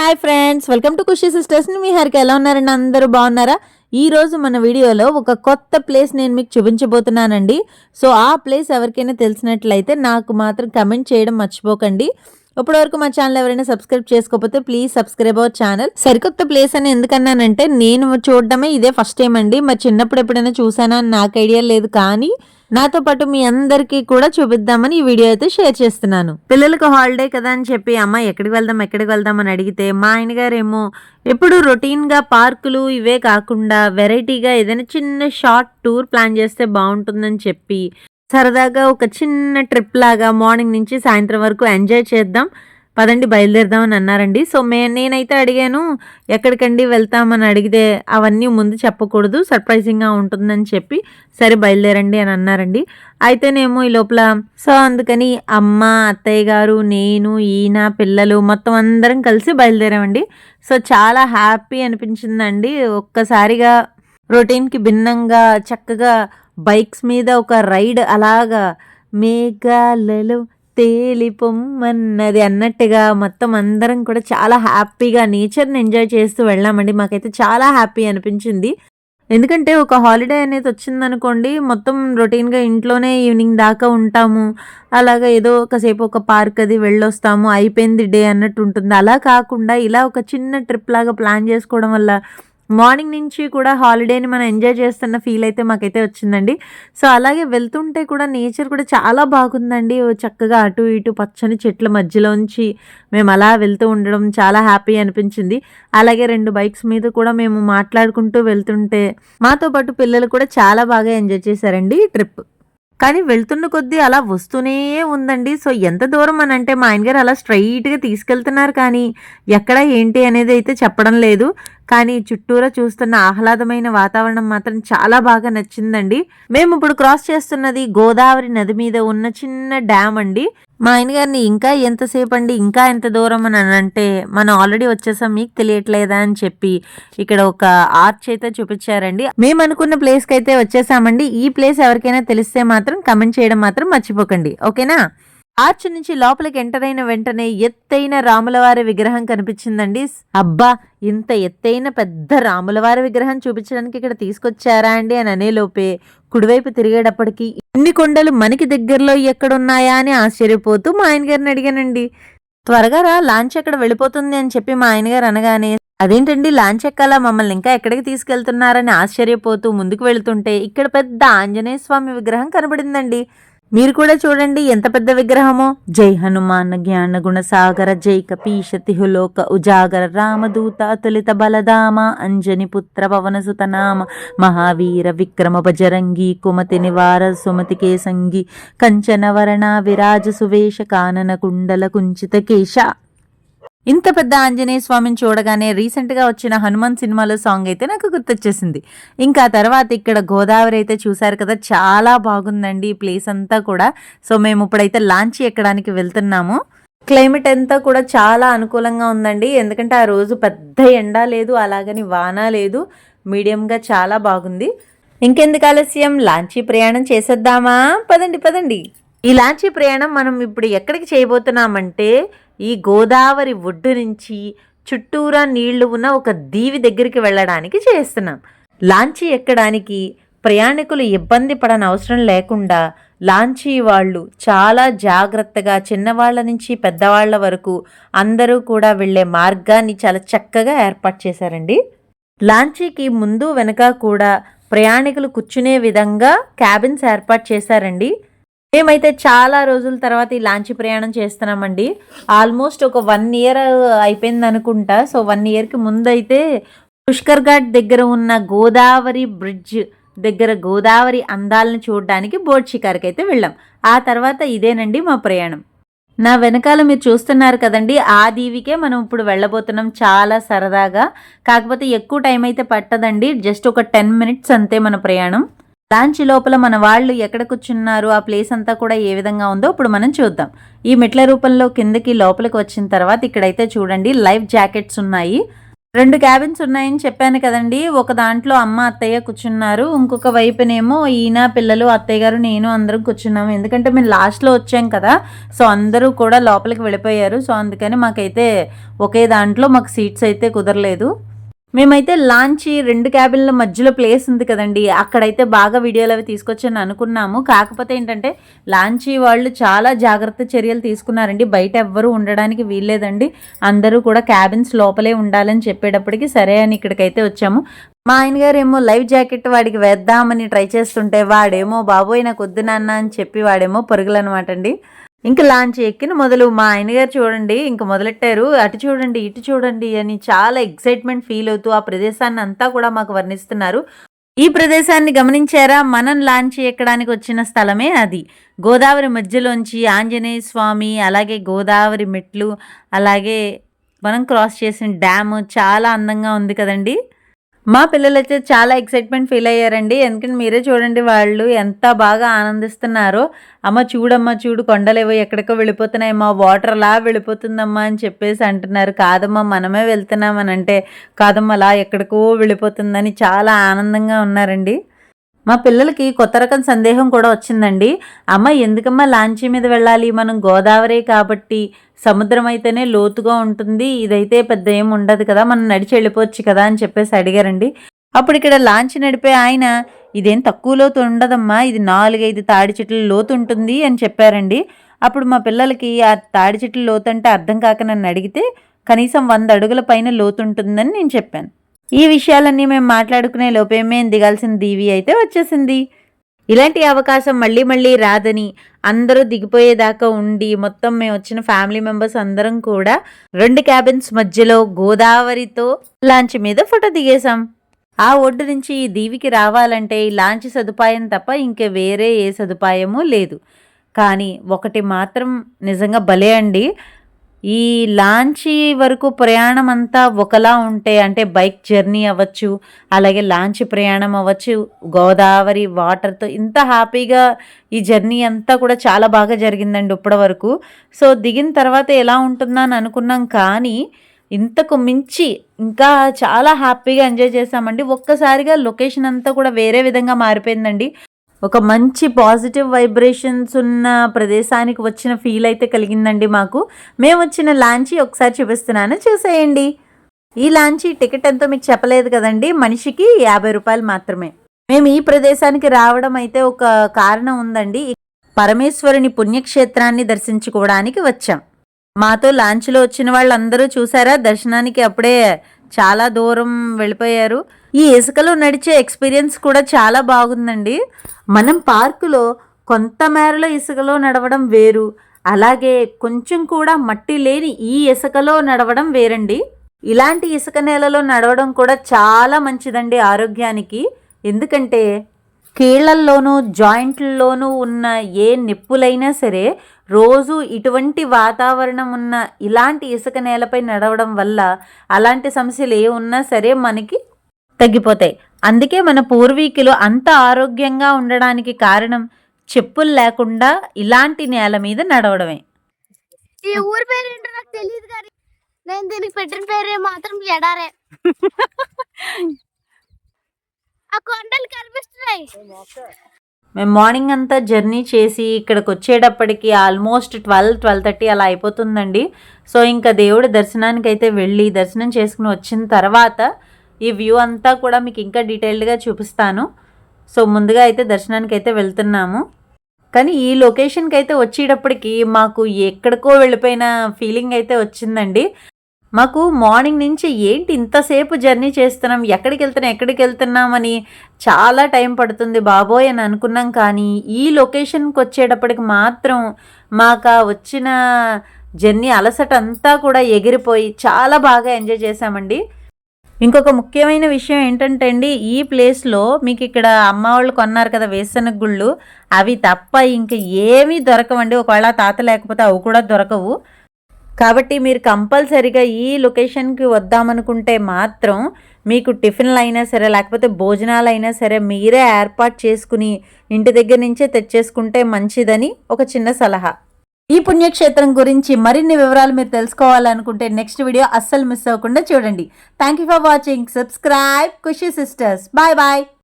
Hi friends welcome to Khushi sisters. మీ హరికి. ఎలా ఉన్నారండి? అందరూ బాగున్నారా? ఈ రోజు మన వీడియోలో ఒక కొత్త ప్లేస్ నేను మీకు చూపించబోతున్నానండి. సో ఆ ప్లేస్ ఎవరికైనా తెలిసినట్లయితే నాకు మాత్రం కమెంట్ చేయడం మర్చిపోకండి. ఇప్పటివరకు మా ఛానల్ ఎవరైనా సబ్స్క్రైబ్ చేసుకోకపోతే ప్లీజ్ సబ్స్క్రైబ్ అవర్ ఛానల్ సరికొత్త ప్లేస్ అని ఎందుకన్నానంటే నేను చూడడమే ఇదే ఫస్ట్ టైం అండి. మరి చిన్నప్పుడు ఎప్పుడైనా చూసానా? అని నాకు ఐడియా లేదు కానీ నాతో పాటు మీ అందరికీ కూడా చూపిద్దామని ఈ వీడియో అయితే షేర్ చేస్తున్నాను. పిల్లలకు హాలిడే కదా అని చెప్పి అమ్మ ఎక్కడికి వెళ్దాం? ఎక్కడికి వెళ్దాం? అని అడిగితే మా ఆయన గారేమో ఎప్పుడు రొటీన్గా పార్కులు ఇవే కాకుండా వెరైటీగా ఏదైనా చిన్న షార్ట్ టూర్ ప్లాన్ చేస్తే బాగుంటుందని చెప్పి సరదాగా ఒక చిన్న ట్రిప్ లాగా మార్నింగ్ నుంచి సాయంత్రం వరకు ఎంజాయ్ చేద్దాం. పదండి బయలుదేరదాం అని అన్నారండి. సో మే నేనైతే అడిగాను ఎక్కడికండి వెళ్తామని అడిగితే అవన్నీ ముందు చెప్పకూడదు సర్ప్రైజింగ్గా ఉంటుందని చెప్పి సరే బయలుదేరండి అని అన్నారండి. అయితేనేమో ఈ లోపల సో అందుకని అమ్మ అత్తయ్య గారు నేను ఈయన పిల్లలు మొత్తం అందరం కలిసి బయలుదేరామండి. సో చాలా హ్యాపీ అనిపించిందండి. ఒక్కసారిగా రొటీన్కి భిన్నంగా చక్కగా బైక్స్ మీద ఒక రైడ్ అలాగా మేఘాలలో తేలిపొమ్మన్నది అన్నట్టుగా మొత్తం అందరం కూడా చాలా హ్యాపీగా నేచర్ని ఎంజాయ్ చేస్తూ వెళ్ళామండి. మాకైతే చాలా హ్యాపీ అనిపించింది. ఎందుకంటే ఒక హాలిడే అనేది వచ్చిందనుకోండి మొత్తం రొటీన్గా ఇంట్లోనే ఈవినింగ్ దాకా ఉంటాము. అలాగా ఏదో ఒకసేపు ఒక పార్క్ అది వెళ్ళొస్తాము అయిపోయింది డే అన్నట్టు ఉంటుంది. అలా కాకుండా ఇలా ఒక చిన్న ట్రిప్ లాగా ప్లాన్ చేసుకోవడం వల్ల మార్నింగ్ నుంచి కూడా హాలిడేని మనం ఎంజాయ్ చేస్తున్న ఫీల్ అయితే మాకైతే వచ్చిందండి. సో అలాగే వెళ్తుంటే కూడా నేచర్ కూడా చాలా బాగుందండి. ఓ చక్కగా అటు ఇటు పచ్చని చెట్ల మధ్యలోంచి మేము అలా వెళ్తూ ఉండడం చాలా హ్యాపీ అనిపించింది. అలాగే రెండు బైక్స్ మీద కూడా మేము మాట్లాడుకుంటూ వెళ్తుంటే మాతో పాటు పిల్లలు కూడా చాలా బాగా ఎంజాయ్ చేశారండి ట్రిప్. కానీ వెళ్తున్న కొద్దీ అలా వస్తూనే ఉందండి. సో ఎంత దూరం అని అంటే మా ఆయన గారు అలా స్ట్రైట్గా తీసుకెళ్తున్నారు కానీ ఎక్కడ ఏంటి అనేది అయితే చెప్పడం లేదు. కానీ చుట్టూరా చూస్తున్న ఆహ్లాదమైన వాతావరణం మాత్రం చాలా బాగా నచ్చిందండి. మేము ఇప్పుడు క్రాస్ చేస్తున్నది గోదావరి నది మీద ఉన్న చిన్న డ్యామ్ అండి. మా ఆయన గారిని ఇంకా ఎంతసేపు అండి ఇంకా ఎంత దూరం అని అంటే మనం ఆల్రెడీ వచ్చేసాం మీకు తెలియట్లేదా అని చెప్పి ఇక్కడ ఒక ఆర్చ్ అయితే చూపించారండి. మేము అనుకున్న ప్లేస్కి అయితే వచ్చేసామండి. ఈ ప్లేస్ ఎవరికైనా తెలిస్తే మాత్రం కమెంట్ చేయడం మాత్రం మర్చిపోకండి. ఓకేనా? ఆర్చ్ నుంచి లోపలికి ఎంటర్ అయిన వెంటనే ఎత్తైన రాములవారి విగ్రహం కనిపించిందండి. అబ్బా ఇంత ఎత్తైన పెద్ద రాములవారి విగ్రహం చూపించడానికి ఇక్కడ తీసుకొచ్చారా అండి అని అనేలోపే కుడివైపు తిరిగేటప్పటికి ఇన్ని కొండలు మనకి దగ్గరలో ఎక్కడున్నాయా అని ఆశ్చర్యపోతూ మా ఆయనగారిని అడిగానండి. త్వరగా రా లాంచ్ ఎక్కడ వెళ్ళిపోతుంది అని చెప్పి మా ఆయనగారు అనగానే అదేంటండి లాంచ్ ఎక్కాలా? మమ్మల్ని ఇంకా ఎక్కడికి తీసుకెళ్తున్నారని ఆశ్చర్యపోతూ ముందుకు వెళుతుంటే ఇక్కడ పెద్ద ఆంజనేయ స్వామి విగ్రహం కనబడిందండి. మీరు కూడా చూడండి ఎంత పెద్ద విగ్రహమో. జై హనుమాన్ జ్ఞాన గుణ సాగర జై కపీష తిహులోక ఉజాగర రామదూత అతులిత బలదామ అంజని పుత్ర పవన సుతనామ మహావీర విక్రమ బజరంగి కుమతి నివార సుమతి కేసంగి కంచన వరణ విరాజ సువేష కానన కుండల కుంచిత కేశ. ఇంత పెద్ద ఆంజనేయ స్వామిని చూడగానే రీసెంట్గా వచ్చిన హనుమాన్ సినిమాలో సాంగ్ అయితే నాకు గుర్తొచ్చేసింది. ఇంకా తర్వాత ఇక్కడ గోదావరి అయితే చూశారు కదా చాలా బాగుందండి ఈ ప్లేస్ అంతా కూడా. సో మేము ఇప్పుడైతే లాంచ్ ఎక్కడానికి వెళ్తున్నాము. క్లైమేట్ అంతా కూడా చాలా అనుకూలంగా ఉందండి. ఎందుకంటే ఆ రోజు పెద్ద ఎండ లేదు అలాగని వాన లేదు. మీడియంగా చాలా బాగుంది. ఇంకెందుకు ఆలస్యం? లాంచీ ప్రయాణం చేసేద్దామా? పదండి పదండి. ఈ లాంచీ ప్రయాణం మనం ఇప్పుడు ఎక్కడికి చేయబోతున్నామంటే ఈ గోదావరి ఒడ్డు నుంచి చుట్టూరా నీళ్ళు ఉన్న ఒక దీవి దగ్గరికి వెళ్ళడానికి చేస్తున్నాం. లాంచీ ఎక్కడానికి ప్రయాణికులు ఇబ్బంది పడని అవసరం లేకుండా లాంచీ వాళ్ళు చాలా జాగ్రత్తగా చిన్నవాళ్ళ నుంచి పెద్దవాళ్ళ వరకు అందరూ కూడా వెళ్ళే మార్గాన్ని చాలా చక్కగా ఏర్పాటు చేశారండి. లాంచీకి ముందు వెనక కూడా ప్రయాణికులు కూర్చునే విధంగా క్యాబిన్స్ ఏర్పాటు చేశారండి. మేమైతే చాలా రోజుల తర్వాత ఈ లాంచీ ప్రయాణం చేస్తున్నామండి. ఆల్మోస్ట్ ఒక వన్ ఇయర్ అయిపోయింది అనుకుంటా. సో వన్ ఇయర్కి ముందైతే పుష్కర్ ఘాట్ దగ్గర ఉన్న గోదావరి బ్రిడ్జ్ దగ్గర గోదావరి అందాలను చూడడానికి బోట్ షికార్కి అయితే వెళ్ళాం. ఆ తర్వాత ఇదేనండి మా ప్రయాణం. నా వెనకాల మీరు చూస్తున్నారు కదండి ఆ దీవికే మనం ఇప్పుడు వెళ్ళబోతున్నాం చాలా సరదాగా. కాకపోతే ఎక్కువ టైం అయితే పట్టదండి. జస్ట్ ఒక టెన్ మినిట్స్ అంతే మన ప్రయాణం. లాంచ్ లోపల మన వాళ్ళు ఎక్కడ కూర్చున్నారు ఆ ప్లేస్ అంతా కూడా ఏ విధంగా ఉందో ఇప్పుడు మనం చూద్దాం. ఈ మెట్ల రూపంలో కిందకి లోపలికి వచ్చిన తర్వాత ఇక్కడైతే చూడండి లైఫ్ జాకెట్స్ ఉన్నాయి. రెండు క్యాబిన్స్ ఉన్నాయని చెప్పాను కదండి. ఒక దాంట్లో అమ్మ అత్తయ్య కూర్చున్నారు. ఇంకొక వైపునేమో ఈయన పిల్లలు అత్తయ్య గారు నేను అందరం కూర్చున్నాము ఎందుకంటే మేము లాస్ట్లో వచ్చాం కదా సో అందరూ కూడా లోపలికి వెళ్ళిపోయారు. సో అందుకని మాకైతే ఒకే దాంట్లో మాకు సీట్స్ అయితే కుదరలేదు. మేమైతే లాంచి రెండు క్యాబిన్ల మధ్యలో ప్లేస్ ఉంది కదండి. అక్కడైతే బాగా వీడియోలు అవి తీసుకొచ్చని అనుకున్నాము. కాకపోతే ఏంటంటే లాంచి వాళ్ళు చాలా జాగ్రత్త చర్యలు తీసుకున్నారండి. బయట ఎవ్వరూ ఉండడానికి వీల్లేదండి. అందరూ కూడా క్యాబిన్స్ లోపలే ఉండాలని చెప్పేటప్పటికి సరే అని ఇక్కడికైతే వచ్చాము. మా ఆయన గారు ఏమో లైవ్ జాకెట్ వాడికి వేద్దామని ట్రై చేస్తుంటే వాడేమో బాబోయ్ నాకు వద్దు నాన్న అని చెప్పి వాడేమో పరుగులు అనమాట అండి. ఇంకా లాంచ్ ఎక్కిన మొదలు మా ఆయనగారు చూడండి ఇంక మొదలెట్టారు అటు చూడండి ఇటు చూడండి అని చాలా ఎక్సైట్మెంట్ ఫీల్ అవుతూ ఆ ప్రదేశాన్ని అంతా కూడా మాకు వర్ణిస్తున్నారు. ఈ ప్రదేశాన్ని గమనించారా? మనం లాంచ్ ఎక్కడానికి వచ్చిన స్థలమే అది. గోదావరి మధ్యలోంచి ఆంజనేయ స్వామి అలాగే గోదావరి మెట్లు అలాగే మనం క్రాస్ చేసిన డ్యామ్ చాలా అందంగా ఉంది కదండీ. మా పిల్లలైతే చాలా ఎక్సైట్మెంట్ ఫీల్ అయ్యారండి. ఎందుకంటే మీరే చూడండి వాళ్ళు ఎంత బాగా ఆనందిస్తున్నారో. అమ్మ చూడమ్మ చూడు కొండలేవో ఎక్కడికో వెళ్ళిపోతున్నాయమ్మా వాటర్ అలా వెళ్ళిపోతుందమ్మా అని చెప్పేసి అంటున్నారు. కాదమ్మా మనమే వెళ్తున్నామని అంటే కాదమ్మా అలా ఎక్కడికో వెళ్ళిపోతుందని చాలా ఆనందంగా ఉన్నారండి. మా పిల్లలకి కొత్త రకం సందేహం కూడా వచ్చిందండి. అమ్మ ఎందుకమ్మా లాంచీ మీద వెళ్ళాలి? మనం గోదావరి కాబట్టి సముద్రం అయితేనే లోతుగా ఉంటుంది. ఇదైతే పెద్ద ఏం ఉండదు కదా మనం నడిచి వెళ్ళిపోవచ్చు కదా అని చెప్పేసి అడిగారండి. అప్పుడు ఇక్కడ లాంచ్ నడిపే ఆయన ఇదేం తక్కువ లోతు ఉండదమ్మా ఇది నాలుగైదు తాడి చెట్ల లోతు ఉంటుంది అని చెప్పారండి. అప్పుడు మా పిల్లలకి ఆ తాడి చెట్ల లోతు అంటే అర్థం కాక నన్ను అడిగితే కనీసం వంద అడుగుల పైన లోతు ఉంటుందని నేను చెప్పాను. ఈ విషయాలన్నీ మేము మాట్లాడుకునే లోపే మేము దిగాల్సిన దీవి అయితే వచ్చేసింది. ఇలాంటి అవకాశం మళ్ళీ మళ్ళీ రాదని అందరూ దిగిపోయేదాకా ఉండి మొత్తం మేము వచ్చిన ఫ్యామిలీ మెంబర్స్ అందరం కూడా రెండు క్యాబిన్స్ మధ్యలో గోదావరితో లాంచ్ మీద ఫోటో దిగేశాం. ఆ ఒడ్డు నుంచి ఈ దీవికి రావాలంటే ఈ లాంచ్ సదుపాయం తప్ప ఇంక వేరే ఏ సదుపాయము లేదు. కానీ ఒకటి మాత్రం నిజంగా భలే అండి ఈ లాంచీ వరకు ప్రయాణం అంతా ఒకలా ఉంటే అంటే బైక్ జర్నీ అవ్వచ్చు అలాగే లాంచ్ ప్రయాణం అవ్వచ్చు గోదావరి వాటర్తో ఇంత హ్యాపీగా ఈ జర్నీ అంతా కూడా చాలా బాగా జరిగిందండి ఇప్పటి వరకు సో దిగిన తర్వాత ఎలా ఉంటుందా అని అనుకున్నాం కానీ ఇంతకు మించి ఇంకా చాలా హ్యాపీగా ఎంజాయ్ చేసామండి ఒక్కసారిగా లొకేషన్ అంతా కూడా వేరే విధంగా మారిపోయిందండి. ఒక మంచి పాజిటివ్ వైబ్రేషన్స్ ఉన్న ప్రదేశానికి వచ్చిన ఫీల్ అయితే కలిగిందండి మాకు. మేము వచ్చిన లాంచీ ఒకసారి చూపిస్తున్నాను చూసేయండి. ఈ లాంచీ టికెట్ ఎంతో మీకు చెప్పలేదు కదండి మనిషికి యాభై రూపాయలు మాత్రమే. మేము ఈ ప్రదేశానికి రావడం అయితే ఒక కారణం ఉందండి. పరమేశ్వరుని పుణ్యక్షేత్రాన్ని దర్శించుకోవడానికి వచ్చాం. మాతో లాంచ్లో వచ్చిన వాళ్ళందరూ చూసారా దర్శనానికి అప్పుడే చాలా దూరం వెళ్ళిపోయారు. ఈ ఇసుకలో నడిచే ఎక్స్పీరియన్స్ కూడా చాలా బాగుందండి. మనం పార్కులో కొంత మేరలో ఇసుకలో నడవడం వేరు. అలాగే కొంచెం కూడా మట్టి లేని ఈ ఇసుకలో నడవడం వేరండి. ఇలాంటి ఇసుక నేలలో నడవడం కూడా చాలా మంచిదండి ఆరోగ్యానికి. ఎందుకంటే కీళ్ళల్లోనూ జాయింట్లలోనూ ఉన్న ఏ నిప్పులైనా సరే రోజు ఇటువంటి వాతావరణం ఉన్న ఇలాంటి ఇసుక నేలపై నడవడం వల్ల అలాంటి సమస్యలు ఏ ఉన్నా సరే మనకి తగ్గిపోతాయి. అందుకే మన పూర్వీకులు అంత ఆరోగ్యంగా ఉండడానికి కారణం చెప్పులు లేకుండా ఇలాంటి నేల మీద నడవడమే. ఈ ఊరి పేరు ఏంటో నాకు తెలియదు కానీ నేను దీనికి పెట్టిన పేరే మాత్రం ఎడారే. ఆ కొండలు కనిపిస్తున్నాయి. మేము మార్నింగ్ అంతా జర్నీ చేసి ఇక్కడికి వచ్చేటప్పటికి ఆల్మోస్ట్ ట్వెల్వ్ ట్వెల్వ్ థర్టీ అలా అయిపోతుందండి. సో ఇంకా దేవుడి దర్శనానికి అయితే వెళ్ళి దర్శనం చేసుకుని వచ్చిన తర్వాత ఈ వ్యూ అంతా కూడా మీకు ఇంకా డీటెయిల్డ్గా చూపిస్తాను. సో ముందుగా అయితే దర్శనానికి అయితే వెళ్తున్నాము. కానీ ఈ లొకేషన్కి అయితే వచ్చేటప్పటికి మాకు ఎక్కడికో వెళ్ళిపోయిన ఫీలింగ్ అయితే వచ్చిందండి. మాకు మార్నింగ్ నుంచి ఏంటి ఇంతసేపు జర్నీ చేస్తున్నాం? ఎక్కడికి వెళ్తున్నాం ఎక్కడికి వెళ్తున్నామని చాలా టైం పడుతుంది బాబోయ్ అని అనుకున్నాం కానీ ఈ లొకేషన్కి వచ్చేటప్పటికి మాత్రం మాకు వచ్చిన జర్నీ అలసట అంతా కూడా ఎగిరిపోయి చాలా బాగా ఎంజాయ్ చేశామండి. ఇంకొక ముఖ్యమైన విషయం ఏంటంటే అండి ఈ ప్లేస్లో మీకు ఇక్కడ అమ్మ వాళ్ళు కొన్నారు కదా వేసన గుళ్ళు అవి తప్ప ఇంక ఏమీ దొరకవండి. ఒకవేళ తాత లేకపోతే అవి కూడా దొరకవు. కాబట్టి మీరు కంపల్సరిగా ఈ లొకేషన్కి వద్దామనుకుంటే మాత్రం మీకు టిఫిన్లు అయినా సరే లేకపోతే భోజనాలు అయినా సరే మీరే ఏర్పాటు చేసుకుని ఇంటి దగ్గర నుంచే తెచ్చేసుకుంటే మంచిదని ఒక చిన్న సలహా. ఈ పుణ్యక్షేత్రం గురించి మరిన్ని వివరాలు మీరు తెలుసుకోవాలనుకుంటే నెక్స్ట్ వీడియో అస్సలు మిస్ అవ్వకుండా చూడండి. Thank you for watching subscribe Khushi sisters bye bye